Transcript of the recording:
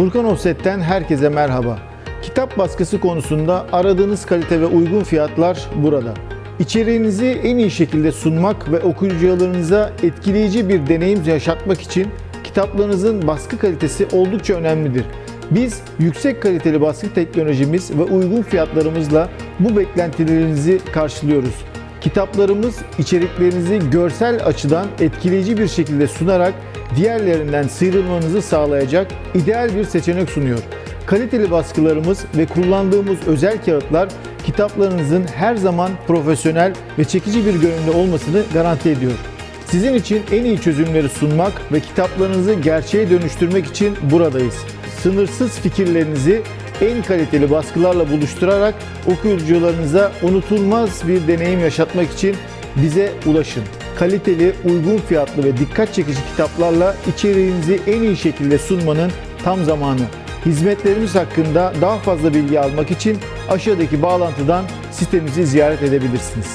Furkan Offset'ten herkese merhaba. Kitap baskısı konusunda aradığınız kalite ve uygun fiyatlar burada. İçeriğinizi en iyi şekilde sunmak ve okuyucularınıza etkileyici bir deneyim yaşatmak için kitaplarınızın baskı kalitesi oldukça önemlidir. Biz yüksek kaliteli baskı teknolojimiz ve uygun fiyatlarımızla bu beklentilerinizi karşılıyoruz. Kitaplarımız içeriklerinizi görsel açıdan etkileyici bir şekilde sunarak diğerlerinden sıyrılmanızı sağlayacak ideal bir seçenek sunuyor. Kaliteli baskılarımız ve kullandığımız özel kağıtlar kitaplarınızın her zaman profesyonel ve çekici bir görünümde olmasını garanti ediyor. Sizin için en iyi çözümleri sunmak ve kitaplarınızı gerçeğe dönüştürmek için buradayız. Sınırsız fikirlerinizi en kaliteli baskılarla buluşturarak okuyucularınıza unutulmaz bir deneyim yaşatmak için bize ulaşın. Kaliteli, uygun fiyatlı ve dikkat çekici kitaplarla içeriğinizi en iyi şekilde sunmanın tam zamanı. Hizmetlerimiz hakkında daha fazla bilgi almak için aşağıdaki bağlantıdan sitemizi ziyaret edebilirsiniz.